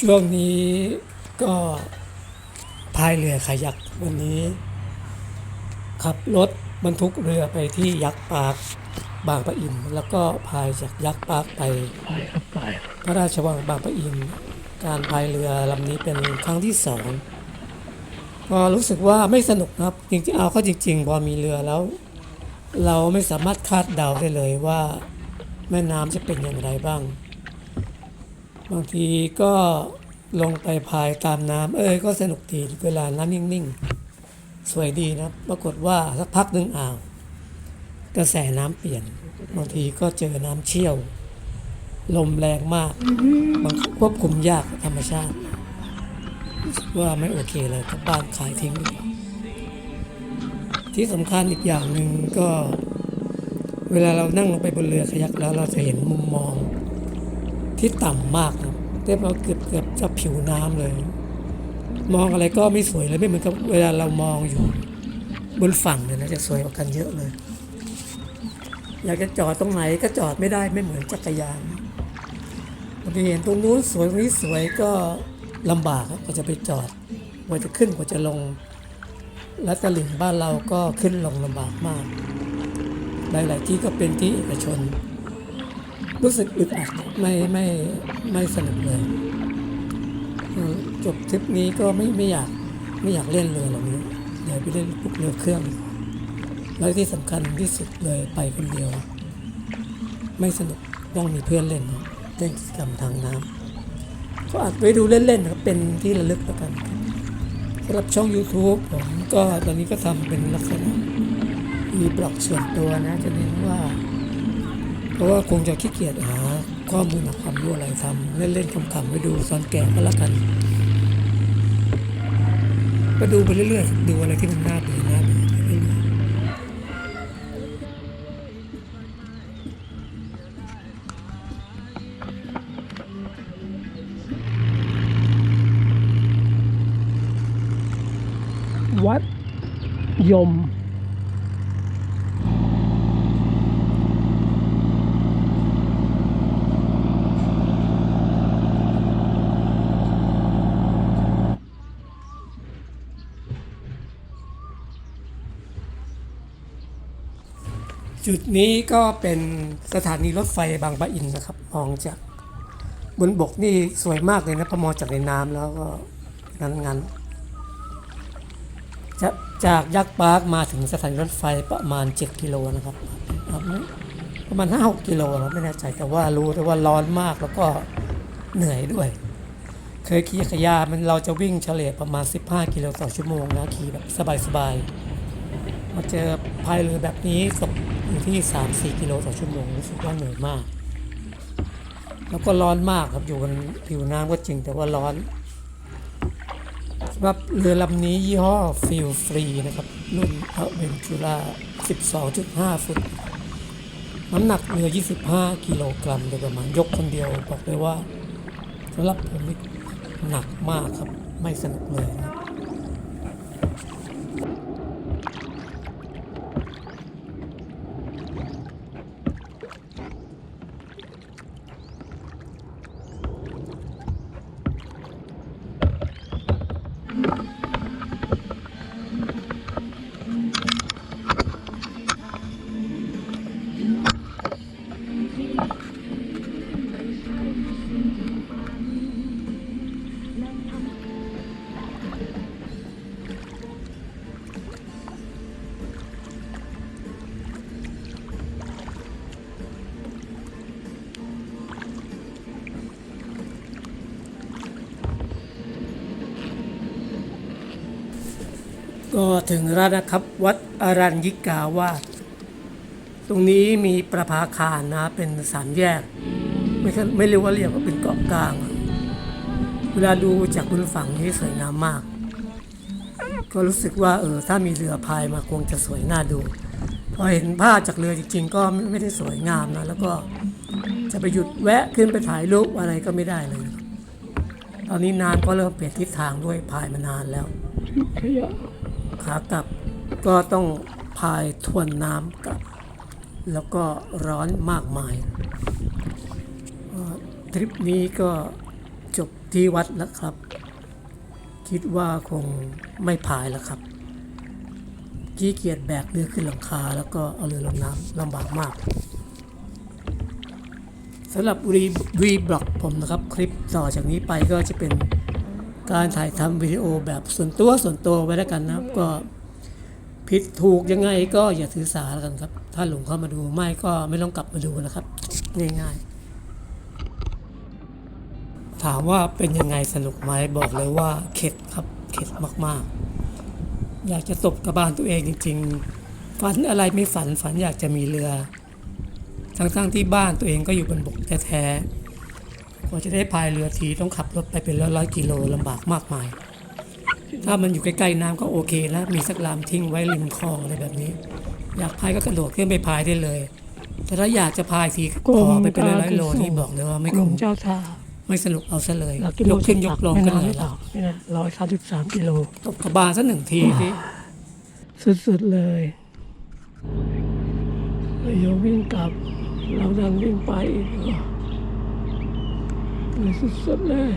ช่วงนี้ก็พายเรือขยักวันนี้ ขับรถบรรทุกเรือไปที่ยักษ์ปาร์คบางปะอิน แล้วก็พายจากยักษ์ปาร์คไปไปครับไปพระราชวังบางปะอิน การพายเรือลำนี้เป็นครั้งที่สองก็รู้สึกว่าไม่สนุกครับจริงๆเอาเข้าจริง ๆ พอมีเรือแล้ว เราไม่สามารถคาดเดาได้เลยว่า แม่น้ำจะเป็นอย่างไรบ้าง บางทีก็ลงไปพายตามน้ำเอ้ยก็สนุกดีเวลาน้ำนิ่งๆ สวยดีนะปรากฏว่าสักพักหนึ่งอ่าว กระแสน้ำเปลี่ยน บางทีก็เจอน้ำเชี่ยว ลมแรงมากบางควบคุมยากธรรมชาติว่าไม่โอเคเลยกลับบ้านขายทิ้งดีกว่าที่สำคัญอีกอย่างหนึ่งก็ เวลาเรานั่งลงไปบนเรือขยักแล้วเราจะเห็นมุมมอง ที่ต่ำมากครับเรียกว่าเกือบเกือบจะผิวน้ำเลย มองอะไรก็ไม่สวยเลยไม่เหมือนกับเวลาเรามองอยู่ บนฝั่งเนี่ยนะจะสวยกว่ากันเยอะเลย อยากจะจอดตรงไหนก็จอดไม่ได้ไม่เหมือนจักรยานบางทีเห็นตรงนู้นสวยตรงนี้สวยก็ลำบากครับกว่าจะไปจอดกว่าจะขึ้นกว่าจะลง และตลิ่งบ้านเราก็ขึ้นลงลำบากมาก หลาย ๆ ที่ก็เป็นที่เอกชน รู้สึกอึดอัดไม่ไม่ไม่สนุกเลย จบทริปนี้ก็ไม่ไม่อยากไม่อยากเล่นเรือเหล่านี้อยากไปเล่นพวกเรือเครื่อง แล้วที่สำคัญที่สุดเลยไปคนเดียว ไม่สนุกต้องมีเพื่อนเล่นเล่นกิจกรรมทางน้ำก็อัดไว้ดูเล่นๆนะครับเป็นที่ระลึกแล้วกันสำหรับช่อง YouTube ผมก็ตอนนี้ก็ทำเป็นลักษณะมีบล็อกส่วนตัวนะจะเน้นว่า เพราะว่าคงจะขี้เกียจหาข้อมูลหาความรู้อะไรทำเล่นๆคำๆไปดูตอนแก่ก็แล้วกันก็ดูไปเรื่อยๆ ดูอะไรที่มันน่าดูน่าดูไปเรื่อยๆวัดยม จุดนี้ก็เป็นสถานีรถไฟบางปะอินนะครับ มองจากบนบกนี่สวยมากเลยนะพอมองจากในน้ำแล้วก็งั้นงั้นๆจะจากยักษ์ปาร์คมาถึงสถานีรถไฟประมาณ 7 กิโลนะครับ ประมาณ 5-6 กิโลครับไม่แน่ใจแต่ว่ารู้แต่ว่าร้อนมากแล้วก็เหนื่อยด้วย เคยขี่จักรยามันเราจะวิ่งเฉลี่ยประมาณ 15 กิโลต่อชั่วโมงนะขี่แบบสบายๆมาเจอพายเรือแบบนี้ตก อยู่ที่ 3-4 กิโลต่อชั่วโมงรู้สึกว่าเหนื่อยมาก แล้วก็ร้อนมากครับอยู่บนผิวน้ำก็จริงแต่ว่าร้อนสำหรับเรือลำนี้ยี่ห้อฟิลฟรีนะครับ รุ่นอเวนจูรา12.5 ฟุต น้ำหนักเรือ 25 กิโลกรัมโดยประมาณยกคนเดียวบอกเลยว่าสำหรับผมนี่หนักมากครับ ไม่สนุกเลยนะครับ ก็ถึงแล้วนะครับวัดอรัญญิกาวาสตรงนี้มีประภาคารนะเป็นสามแยก ไม่ใช่ไม่เรียกว่าเรียกว่าเป็นเกาะกลาง เวลาดูจากบนฝั่งนี้สวยงามมาก ก็รู้สึกว่าเออถ้ามีเรือพายมาคงจะสวยน่าดู พอเห็นภาพจากเรือจริงๆ ก็ไม่ไม่ได้สวยงามนะ แล้วก็จะไปหยุดแวะขึ้นไปถ่ายรูปอะไรก็ไม่ได้เลย ตอนนี้น้ำก็เริ่มเปลี่ยนทิศทางด้วยพายมานานแล้วขยะ ขากลับก็ต้องพายทวนน้ำกลับ แล้วก็ร้อนมากมายทริปนี้ก็จบที่วัดแล้วครับ คิดว่าคงไม่พายแล้วครับขี้เกียจแบกเรือขึ้นหลังคา แล้วก็เอาเรือลงน้ำลำบากมากสำหรับรีวีบล็อกผมนะครับ คลิปต่อจากนี้ไปก็จะเป็น การถ่ายทำวิดีโอแบบส่วนตัวส่วนตัวไว้แล้วกันนะครับ ก็ผิดถูกยังไงก็อย่าถือสาแล้วกันครับ ถ้าหลงเข้ามาดูไม่ก็ไม่ต้องกลับมาดูนะครับ ง่ายๆ ถามว่าเป็นยังไงสนุกไหมบอกเลยว่าเข็ดครับเข็ดมากๆ อยากจะตบกระบาลตัวเองจริง ๆ ฝันอะไรไม่ฝันฝันอยากจะมีเรือ ทั้งๆที่บ้านตัวเองก็อยู่บนบกแท้ๆ กว่าจะได้พายเรือทีต้องขับรถไปเป็นร้อยๆกิโลลำบากมากมาย ถ้ามันอยู่ใกล้ๆน้ำก็โอเคนะ มีสักลำทิ้งไว้ริมคลองอะไรแบบนี้ อยากพายก็กระโดดขึ้นไปพายได้เลย แต่ถ้าอยากจะพายทีขอไปเป็นร้อยๆโลนี่บอกเลยว่าไม่กรคุ้มมเจ้าท่าไม่สนุกเอาซะเลยหลักกิโลยกขึ้นยกลงกันไม่เลนายนหรือเปละล่านี่นะร้อยสามสิบสามกิโลตบกระบาลสักหนึ่งทีที่สุดๆเลยโยมวิ่งกลับ เราดันวิ่งไปอีก เลยสุดๆเลย